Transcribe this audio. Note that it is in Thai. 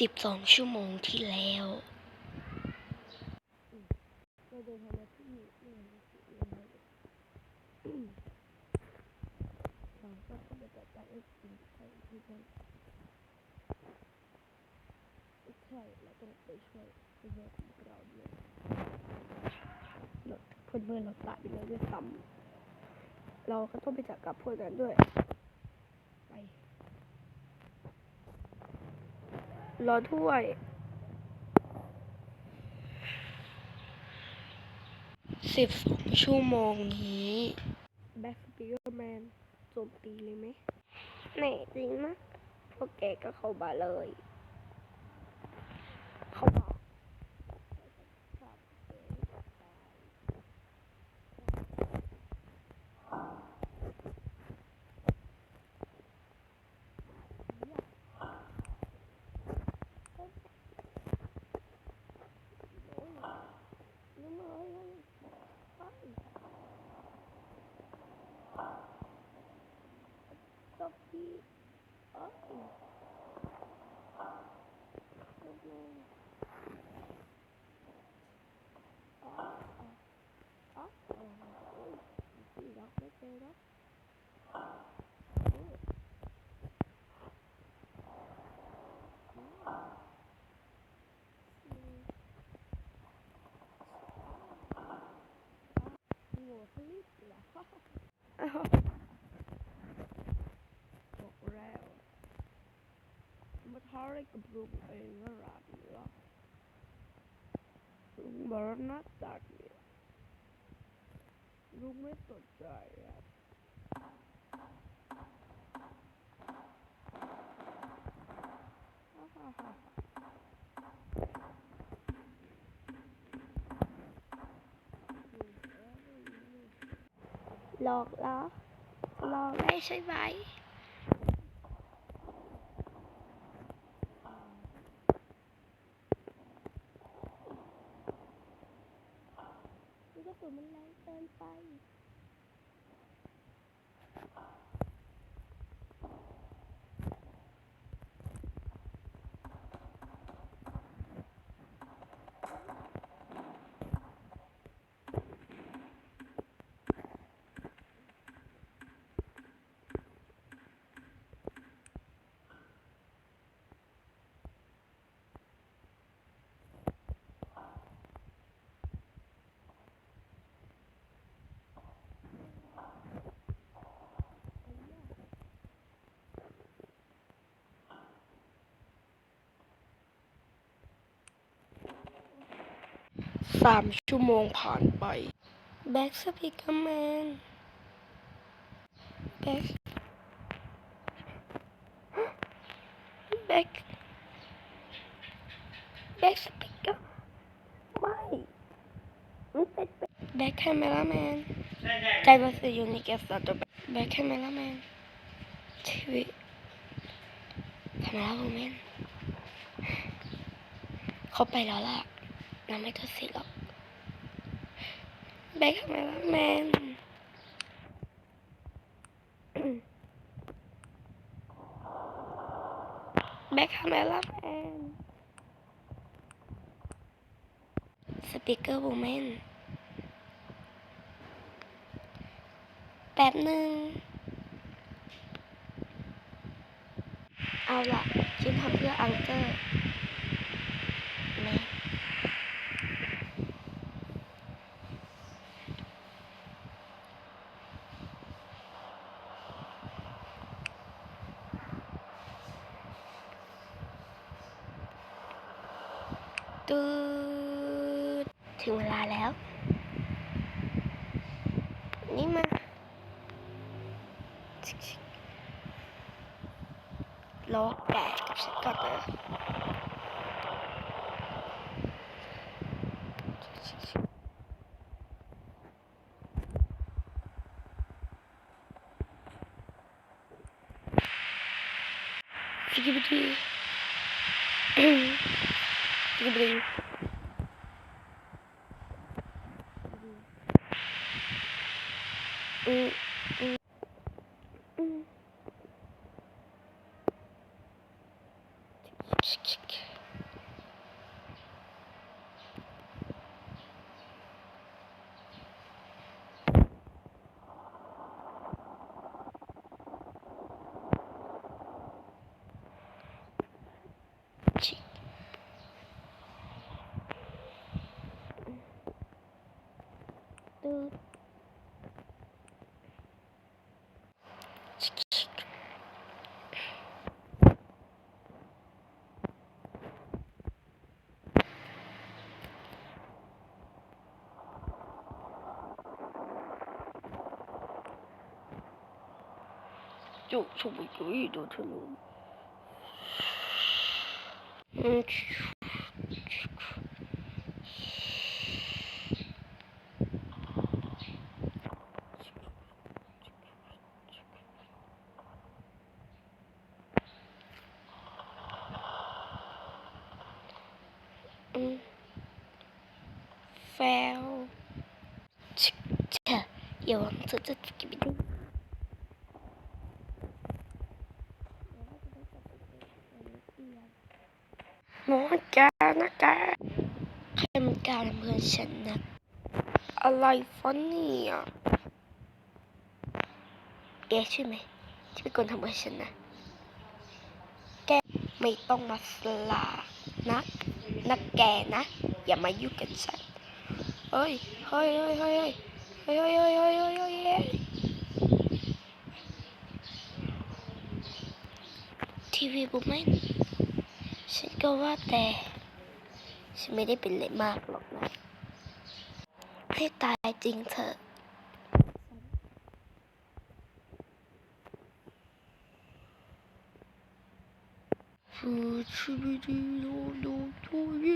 สิบสองชั่วโมงที่แล้วเราเดินทางมาที่นี่นี่นะเราก็ต้องไปจัดการเอ็กซ์ที่ที่นั่นใช่เราต้องไปช่วยเพื่อนเราด้วยเราเพื่อนเพื่อนเราตายไปแล้วด้วยซ้ำเราก็ต้องไปจัดการพวกนั้นด้วย ไป รอถ้วย สิบสองชั่วโมงนี้แบ็คสปีกเกอร์แมนโจมตีเลยไหมแน่จริงนะพวกแกก็เข้ามาเลย เข้ามาตบทีโอ้ยตบเลยอ๋ออ๋ออ๋อโอ้ยพี่รักไม่เจอแล้วโอ้ยอืมอืมหัวเขาลิ บอกแล้วมาท้าอะไรกับลุงเองก็รักเหรอลุงบอกว่าหน้าตาดีลุงไม่สนใจอะฮ่าฮ่าฮ่า หลอกเหรอหลอกได้ใช่ไหมนี่กระสุนมันแรงเกินไป สามชั่วโมงผ่านไปแบ็กสปีกเกอร์แมนแบ็กแบ็กแบ็กสปีกเกอร์ไม่มันเป็นแบ็กแคมเมราแมนใจบัสยูนิเกสตัดแบ็กแคมเมราแมนทีวีแคมเมราแมนเขาไปแล้วล่ะยังไม่ทันเสร็จหรอก แบ็กแคมเมราแมนแบ็คแคมเมราแมนสปีกเกอร์วูแมนแป๊บหนึ่งเอาล่ะฉันทำเพื่ออังเกอร์แม่ ตืดถึงเวลาแล้ว นี่มาชิกๆรอแดดกับฉันก่อนนะฟิกิบิดี ฟิ 就这么有一朵天龙。嗯，嗯，fail，切切，也忘这这这个 น้อยแกนะแกใครมันกลาทำเพื่อนฉันนะอะไรฟันนี่อะแกใช่ไหมที่เป็นคนทำเพื่อนฉันนะแกไม่ต้องมาสลานะนะแกนะ อย่ามายุ่งกับฉันเฮ้ยเฮ้ยเฮ้ยเฮ้ยเฮ้ยเฮ้ยเฮ้ยเฮ้ยเฮ้ยเฮ้ยเฮ้ยทีวีบุ้มไหม ฉันก็ว่าแต่ ฉันไม่ได้เป็นอะไรมากหรอกนะ ให้ตายจริงเถอะฟูชิบิดิโดโดโดเย